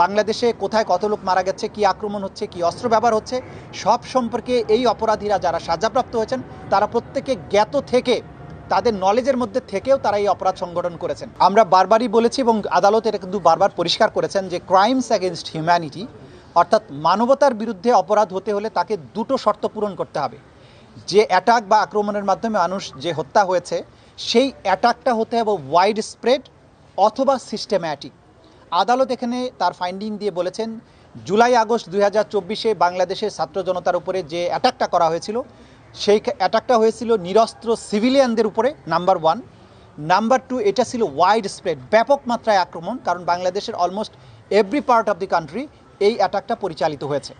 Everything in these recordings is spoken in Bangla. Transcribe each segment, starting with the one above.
বাংলাদেশে কোথায় কত লোক মারা গেছে, কি আক্রমণ হচ্ছে, কি অস্ত্র ব্যবহার হচ্ছে, সব সম্পর্কে এই অপরাধীরা যারা সাজাপ্রাপ্ত হয়েছেন, তারা প্রত্যেকে জ্ঞাত থেকে, তাদের নলেজের মধ্যে থেকেও তারা এই অপরাধ সংগঠন করেছেন। আমরা বারবারই বলেছি এবং আদালত এটা কিন্তু বারবার পরিষ্কার করেছেন যে ক্রাইমস অ্যাগেনস্ট হিউম্যানিটি অর্থাৎ মানবতার বিরুদ্ধে অপরাধ হতে হলে তাকে দুটো শর্ত পূরণ করতে হবে। যে অ্যাটাক বা আক্রমণের মাধ্যমে মানুষ যে হত্যা হয়েছে, সেই অ্যাটাকটা হতে হবে ওয়াইড স্প্রেড অথবা সিস্টেম্যাটিক আদালত এখানে তার ফাইন্ডিং দিয়ে বলেছেন, জুলাই আগস্ট দুই হাজার চব্বিশে বাংলাদেশের ছাত্র জনতার উপরে যে অ্যাটাকটা করা হয়েছিল, সেই অ্যাটাকটা হয়েছিল নিরস্ত্র সিভিলিয়ানদের উপরে নাম্বার ওয়ান নাম্বার টু এটা ছিল ওয়াইড স্প্রেড ব্যাপক মাত্রায় আক্রমণ, কারণ বাংলাদেশের almost every part of the country এই অ্যাটাকটা পরিচালিত হয়েছে।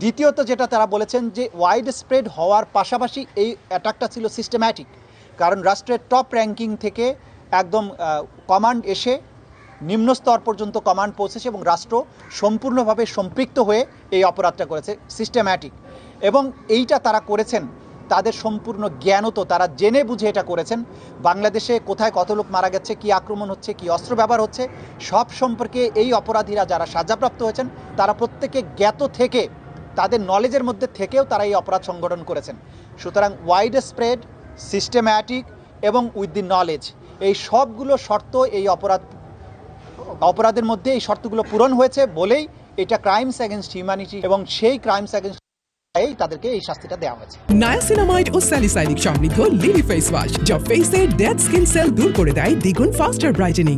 দ্বিতীয়ত যেটা তারা বলেছেন যে ওয়াইড স্প্রেড হওয়ার পাশাপাশি এই অ্যাটাকটা ছিল সিস্টেম্যাটিক কারণ রাষ্ট্রের টপ র্যাঙ্কিং থেকে একদম কমান্ড এসে নিম্ন স্তর পর্যন্ত কমান্ড পৌঁছেছে এবং রাষ্ট্র সম্পূর্ণভাবে সম্পৃক্ত হয়ে এই অপরাধটা করেছে সিস্টেম্যাটিক এবং এইটা তারা করেছেন, তাদের সম্পূর্ণ জ্ঞানও তো তারা জেনে বুঝে এটা করেছেন। বাংলাদেশে কোথায় কত লোক মারা গেছে, কি আক্রমণ হচ্ছে, কি অস্ত্র ব্যবহার হচ্ছে, সব সম্পর্কে এই অপরাধীরা যারা সাজাপ্রাপ্ত হয়েছেন, তারা প্রত্যেকে জ্ঞাত থেকে, তাদের নলেজের মধ্যে থেকেও তারা এই অপরাধ সংগঠন করেছেন। সুতরাং ওয়াইড স্প্রেড সিস্টেম্যাটিক এবং উইথ দি নলেজ এই সবগুলো শর্ত এই অপরাধ অপরাধের মধ্যে এই শর্তগুলো পূরণ হয়েছে বলেই এটা ক্রাইমস অ্যাগেনস্ট হিউম্যানিটি এবং সেই ক্রাইমস অ্যাগেনস্ট তাদেরকে এই শাস্তিটা দেওয়া হয়েছে। নায়াসিনামাইড ও স্যালিসাইলিক সমৃদ্ধ লিলি ফেস ওয়াশ যা ফেসের ডেড স্কিন সেল দূর করে দেয় দ্বিগুণ ফাস্টার ব্রাইটেনিং